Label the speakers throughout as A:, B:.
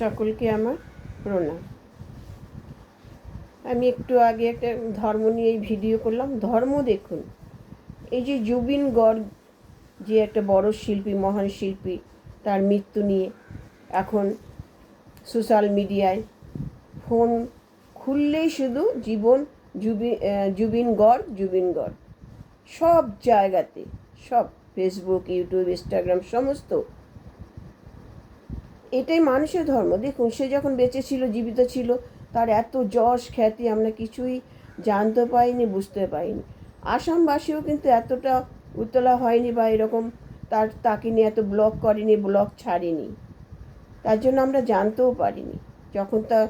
A: সকলকে আমার প্রণাম। আমি একটু আগে একটা ধর্ম নিয়ে ভিডিও করলাম। ধর্ম দেখুন, এই যে জুবিন গর্গ, যে একটা বড় শিল্পী, মহান শিল্পী, তার মৃত্যু নিয়ে এখন সোশ্যাল মিডিয়ায় ফোন খুললেই শুধু জীবন জুবি জুবিন গড় জুবিন গড় সব জায়গাতে, সব ফেসবুক ইউটিউব ইনস্টাগ্রাম সমস্ত এটাই মানুষের ধর্ম। দেখুন, সে যখন বেঁচে ছিল, জীবিত ছিল, তার এত যশ, খ্যাতি আমরা কিছুই জানতে পাইনি, বুঝতে পাইনি। আসামবাসীও কিন্তু এতটা উতলা হয়নি বা এরকম তার, তাকে নিয়ে এত ব্লগ করেনি ব্লগ ছাড়েনি। তার জন্য আমরা জানতেও পারিনি। যখন তার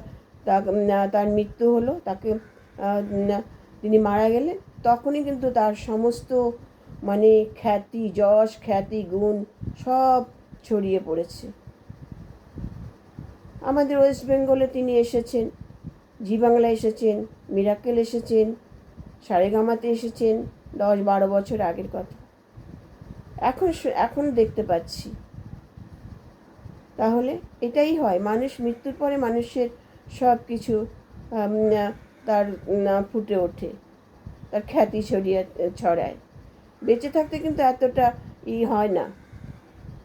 A: তার মৃত্যু হলো, তাকে তিনি মারা গেলেন, তখনই কিন্তু তার সমস্ত মানে খ্যাতি, যশ, খ্যাতি, গুণ সব ছড়িয়ে পড়েছে। আমাদের ওয়েস্ট বেঙ্গলে তিনি এসেছেন, জি বাংলা এসেছেন, মিরাক্কেল এসেছেন, সারেগামাতে এসেছেন, দশ বারো বছর আগের কথা। এখন এখন দেখতে পাচ্ছি। তাহলে এটাই হয়, মানুষ মৃত্যুর পরে মানুষের সব কিছু তার ফুটে ওঠে, তার খ্যাতি ছড়িয়ে, ছড়ায়। বেঁচে থাকতে কিন্তু এতটা ই হয় না।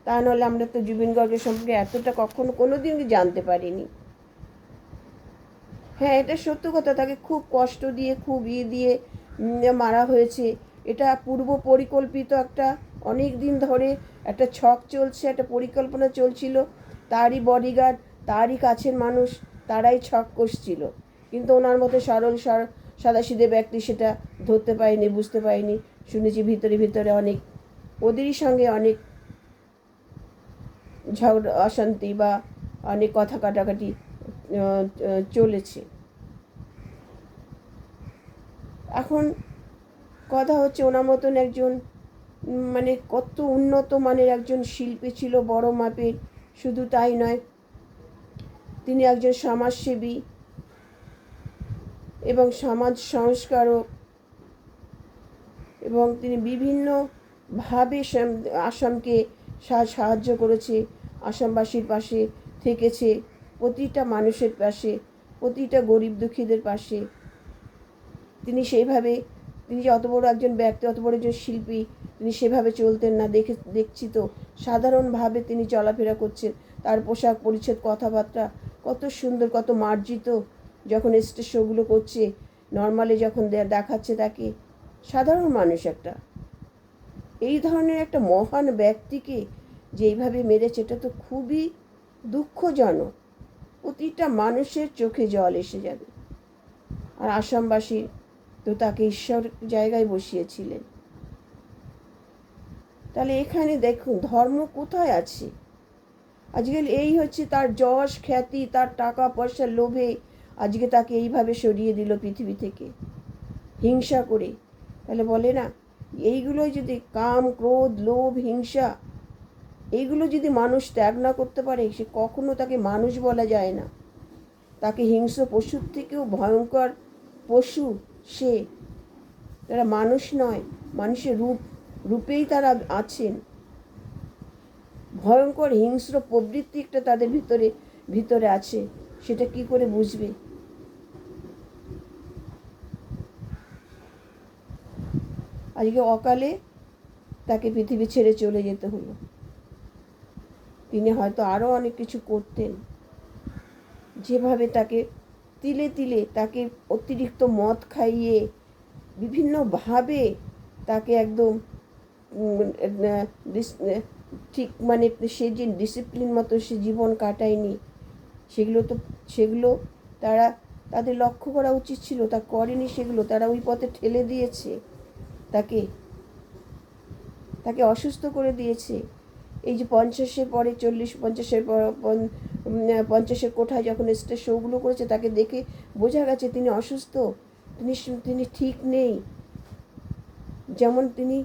A: তা নাহলে আমরা তো জুবিন গর্গের সম্পর্কে এতটা কখনো কোনো দিন জানতে পারিনি। হ্যাঁ এটা সত্য কথা। তাকে খুব কষ্ট দিয়ে, খুব ইয়ে দিয়ে মারা হয়েছে। এটা পূর্ব পরিকল্পিত একটা অনেক দিন ধরে একটা ছক চলছে, একটা পরিকল্পনা চলছিল। তারই বডিগার্ড তারই কাছের মানুষ, তারাই ছক কষছিল। কিন্তু ওনার মতো সরল সর, সাদাসিধে ব্যক্তি সেটা ধরতে পারেনি, বুঝতে পারেনি। শুনেছি ভিতরে ভিতরে অনেক, ওদেরই সঙ্গে অনেক ঝগড়া, অশান্তি বা অনেক কথা কাটাকাটি চলেছে। এখন কথা হচ্ছে ওনার মতন একজন মানে কত উন্নত মানের একজন শিল্পী ছিল, বড় মাপের, শুধু তাই নয়, তিনি একজন সমাজসেবী এবং সমাজ সংস্কারক এবং তিনি বিভিন্নভাবে আসামকে সাহায্য করেছে। আসামবাসীর পাশে থেকেছে, প্রতিটা মানুষের পাশে, প্রতিটা গরিব দুঃখীদের পাশে। তিনি সেইভাবে তিনি যে অত বড় একজন ব্যক্তি, অত বড় একজন শিল্পী, তিনি সেভাবে চলতেন না, দেখে, দেখছি তো। সাধারণভাবে তিনি চলাফেরা করছেন, তার পোশাক পরিচ্ছদ, কথাবার্তা কত সুন্দর, কত মার্জিত। যখন স্টেজ শোগুলো করছে, নর্মালি যখন দেখাচ্ছে তাকে, সাধারণ মানুষ একটা। এই ধরনের একটা মহান ব্যক্তিকে যে এইভাবে মেরেছে, এটা তো খুবই দুঃখজনক। প্রতিটা মানুষের চোখে জল এসে যাবে। আর আসামবাসী তো তাকে ঈশ্বর জায়গায় বসিয়েছিলেন। তাহলে এখানে দেখুন, ধর্ম কোথায় আছে? আজকাল এই হচ্ছে তার যশ, খ্যাতি, তার টাকা পয়সার লোভে আজকে তাকে এইভাবে সরিয়ে দিল পৃথিবী থেকে। হিংসা করে। তাহলে বলে না, এইগুলোই যদি কাম, ক্রোধ, লোভ, হিংসা এইগুলো যদি মানুষ ত্যাগ না করতে পারে, সে কখনো তাকে মানুষ বলা যায় না। তাকে হিংস্র পশুর থেকেও ভয়ঙ্কর পশু সে। তারা মানুষ নয়, মানুষের রূপ, রূপেই তারা আছেন। ভয়ঙ্কর হিংস্র প্রবৃত্তি একটা তাদের ভিতরে ভিতরে আছে। সেটা কি করে বুঝবে? আজকে অকালে তাকে পৃথিবী ছেড়ে চলে যেতে হলো। তিনি হয়তো আরও অনেক কিছু করতেন। যেভাবে তাকে তিলে তিলে তাকে অতিরিক্ত মদ খাইয়ে বিভিন্নভাবে তাকে একদম ঠিক মানে সে যে ডিসিপ্লিন মতো সে জীবন কাটায়নি, সেগুলো তো, সেগুলো তারা তাদের লক্ষ্য করা উচিত ছিল, তা করেনি সেগুলো তারা ওই পথে ঠেলে দিয়েছে। তাকে তাকে অসুস্থ করে দিয়েছে। এই যে পঞ্চাশের পরে চল্লিশ, পঞ্চাশের পর পঞ্চাশের কোঠায় যখন স্টেজ শোগুলো করেছে, তাকে দেখে বোঝা গেছে তিনি অসুস্থ। তিনি তিনি ঠিক নেই। যেমন তিনি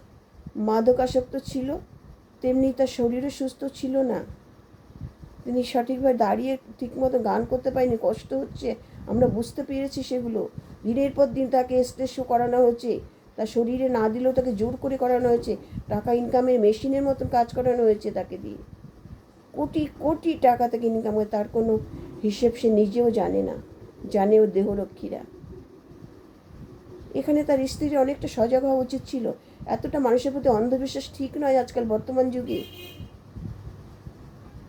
A: মাদকাসক্ত ছিল, তেমনি তার শরীরও সুস্থ ছিল না। তিনি সঠিকভাবে দাঁড়িয়ে ঠিকমতো গান করতে পারেনি, কষ্ট হচ্ছে। আমরা বুঝতে পেরেছি সেগুলো। দিনের পর দিন তাকে স্টেজ শো করানো হয়েছে। তার শরীরে না দিলেও তাকে জোর করে করানো হয়েছে। টাকা ইনকামের মেশিনের মতন কাজ করানো হয়েছে তাকে দিয়ে। কোটি কোটি টাকা থেকে ইনকাম করে, তার কোনো হিসেব সে নিজেও জানে না। জানে ও দেহরক্ষীরা। এখানে তার স্ত্রীর অনেকটা সজাগ হওয়া উচিত ছিল। এতটা মানুষের প্রতি অন্ধবিশ্বাস ঠিক নয় আজকাল বর্তমান যুগে।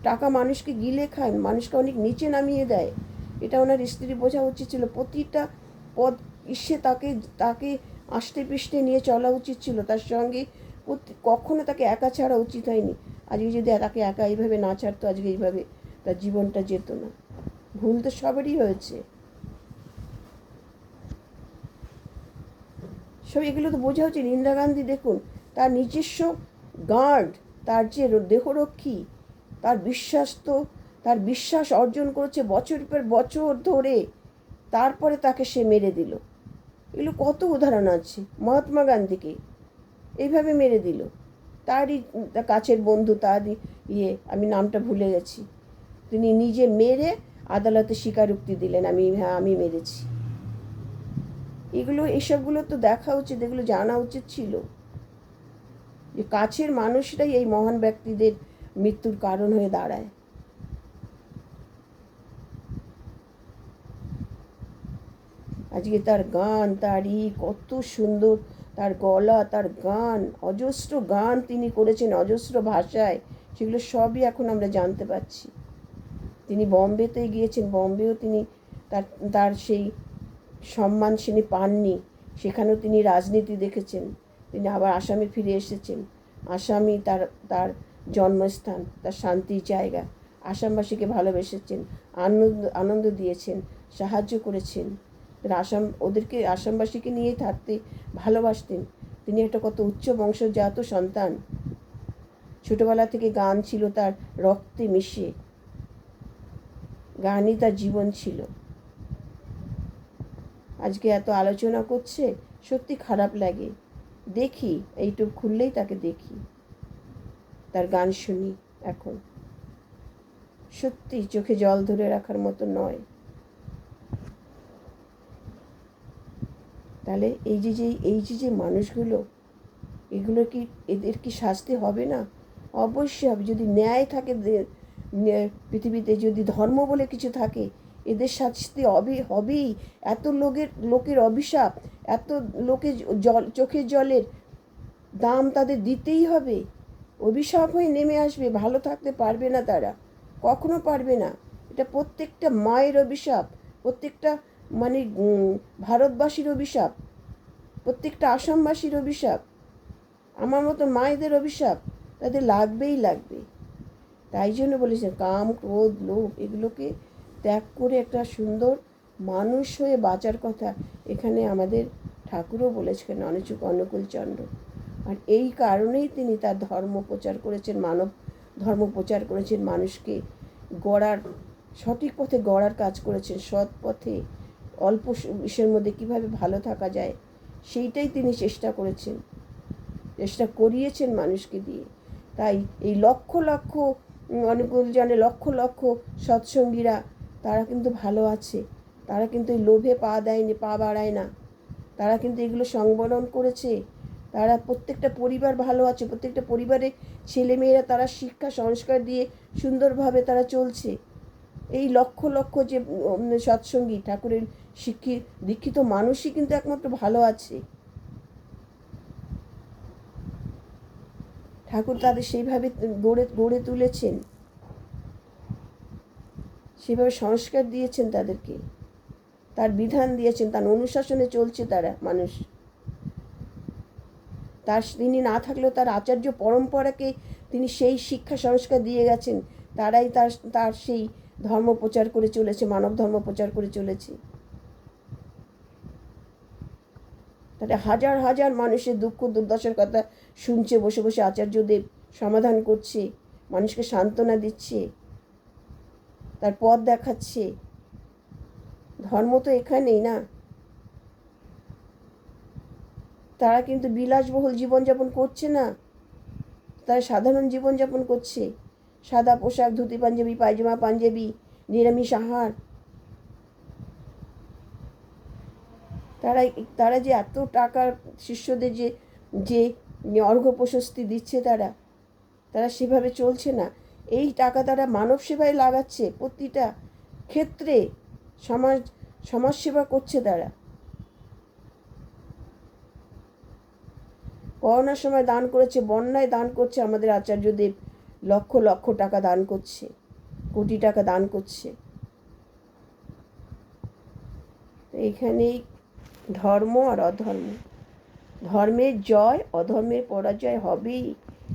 A: টাকা মানুষকে গিলে খায়, মানুষকে অনেক নিচে নামিয়ে দেয়। এটা ওনার স্ত্রী বোঝা উচিত ছিল। প্রতিটা পদ, ইসে তাকে তাকে আষ্টে পৃষ্ঠে নিয়ে চলা উচিত ছিল। তার সঙ্গে কখনো তাকে একা ছাড়া উচিত হয়নি। আজকে যদি তাকে একা এইভাবে না ছাড়তো, আজকে এইভাবে তার জীবনটা যেত না। ভুল তো সবারই হয়েছে। সব এগুলো তো বোঝা উচিত ইন্দিরা গান্ধী দেখুন, তার নিজস্ব গার্ড, তার যে দেহরক্ষী, তার বিশ্বাস তো, তার বিশ্বাস অর্জন করেছে বছর পর বছর ধরে। তারপরে তাকে সে মেরে দিল। এগুলো কত উদাহরণ আছে? মহাত্মা গান্ধীকে এইভাবে মেরে দিল। তারই কাছের বন্ধু, তারই ইয়ে আমি নামটা ভুলে গেছি। তিনি নিজে মেরে আদালতে স্বীকারোক্তি দিলেন, আমি হ্যাঁ আমি মেরেছি। এগুলো, এসবগুলো তো দেখা উচিত, এগুলো জানা উচিত ছিল। যে কাছের মানুষরাই এই মহান ব্যক্তিদের মৃত্যুর কারণ হয়ে দাঁড়ায়। আজকে তার গান তার ই কত সুন্দর। তার গলা, তার গান, অজস্র গান তিনি করেছেন অজস্র ভাষায়। সেগুলো সবই এখন আমরা জানতে পারছি। তিনি বম্বেতে গিয়েছেন, বম্বেও তিনি তার তার সেই সম্মান তিনি পাননি। সেখানেও তিনি রাজনীতি দেখেছেন। তিনি আবার আসামে ফিরে এসেছেন। আসামই তার তার জন্মস্থান, তার শান্তির জায়গা। আসামবাসীকে ভালোবেসেছেন, আনন্দ আনন্দ দিয়েছেন, সাহায্য করেছেন। আসাম, ওদেরকে আসামবাসীকে নিয়েই থাকতে ভালোবাসতেন। তিনি একটা কত উচ্চ বংশজাত সন্তান। ছোটবেলা থেকে গান ছিল তার, রক্তে মিশে। গানই তার জীবন ছিল। আজকে এত আলোচনা করছে, সত্যি খারাপ লাগে। দেখি, এইটুক খুললেই তাকে দেখি। তার গান শুনি এখন। সত্যি চোখে জল ধরে রাখার মতো নয়। তাহলে এই যে যে, এই যে যে মানুষগুলো, এগুলো কি, এদের কি শাস্তি হবে না? অবশ্যই হবে। যদি ন্যায় থাকে পৃথিবীতে যদি ধর্ম বলে কিছু থাকে, এদের শাস্তি হবে, হবেই। এত লোকের লোকের অভিশাপ, এত লোকের জল, চোখের জলের দাম তাদের দিতেই হবে। অভিশাপ হয়ে নেমে আসবে, ভালো থাকতে পারবে না তারা। কখনো পারবে না। এটা প্রত্যেকটা মায়ের অভিশাপ, প্রত্যেকটা মানে ভারতবাসীর অভিশাপ, প্রত্যেকটা আসামবাসীর অভিশাপ, আমার মতো মায়েদের অভিশাপ তাদের লাগবেই লাগবে। তাই জন্য বলেছে, কাম, ক্রোধ, লোভ, এগুলোকে ত্যাগ করে একটা সুন্দর মানুষ হয়ে বাঁচার কথা এখানে আমাদের ঠাকুরও বলেছেন অনুচুক অনুকূল চন্দ্র। আর এই কারণেই তিনি তার ধর্ম প্রচার করেছেন, মানব ধর্ম প্রচার করেছেন, মানুষকে গড়ার, সঠিক পথে গড়ার কাজ করেছেন, সৎ পথে অল্প বিষয়ের মধ্যে কীভাবে ভালো থাকা যায়, সেইটাই তিনি চেষ্টা করেছেন। চেষ্টা করিয়েছেন মানুষকে দিয়ে। তাই এই লক্ষ লক্ষ অনুকূল জনে লক্ষ লক্ষ সৎসঙ্গীরা, তারা কিন্তু ভালো আছে। তারা কিন্তু এই লোভে পা দেয়নি, পা বাড়ায় না। তারা কিন্তু এগুলো সংবরণ করেছে। তারা প্রত্যেকটা পরিবার ভালো আছে। প্রত্যেকটা পরিবারে ছেলেমেয়েরা তারা শিক্ষা, সংস্কার দিয়ে সুন্দরভাবে তারা চলছে। এই লক্ষ লক্ষ যে সৎসঙ্গী, ঠাকুরের শিক্ষিত, দীক্ষিত মানুষই কিন্তু একমাত্র ভালো আছে। ঠাকুর তাদের সেইভাবে গড়ে গড়ে তুলেছেন। সেভাবে সংস্কার দিয়েছেন তাদেরকে। তার বিধান দিয়েছেন, তার অনুশাসনে চলছে তারা, মানুষ। তার তিনি না থাকলেও তার আচার্য পরম্পরাকে তিনি সেই শিক্ষা, সংস্কার দিয়ে গেছেন। তারাই তার তার সেই ধর্ম প্রচার করে চলেছে, মানব ধর্ম প্রচার করে চলেছে। তাহলে হাজার হাজার মানুষের দুঃখ দুর্দশার কথা শুনছে, বসে বসে আচার্যদেব সমাধান করছে, মানুষকে সান্ত্বনা দিচ্ছে, তার পথ দেখাচ্ছে। ধর্ম তো এখানেই না। তারা কিন্তু বিলাসবহুল জীবনযাপন করছে না। তারা সাধারণ জীবনযাপন করছে। সাদা পোশাক, ধুতি, পাঞ্জাবি, পায়জামা, পাঞ্জাবি, নিরামিষ আহার। তারা তারা যে এত টাকার শিষ্যদের যে যে অর্ঘ্য প্রশস্তি দিচ্ছে তারা তারা সেভাবে চলছে না। এই টাকা তারা মানব সেবায় লাগাচ্ছে, প্রতিটা ক্ষেত্রে সমাজ, সমাজসেবা করছে তারা। করোনার সময় দান করেছে, বন্যায় দান করছে আমাদের আচার্যদেব। লক্ষ লক্ষ টাকা দান করছে, কোটি টাকা দান করছে। এইখানেই ধর্ম আর অধর্ম। ধর্মের জয়, অধর্মের পরাজয় হবেই।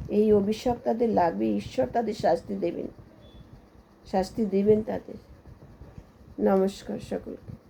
A: এই অভিশাপ তাদের লাগবে, ঈশ্বর তাদের শাস্তি দেবেন। শাস্তি দেবেন তাদের। নমস্কার সকলকে।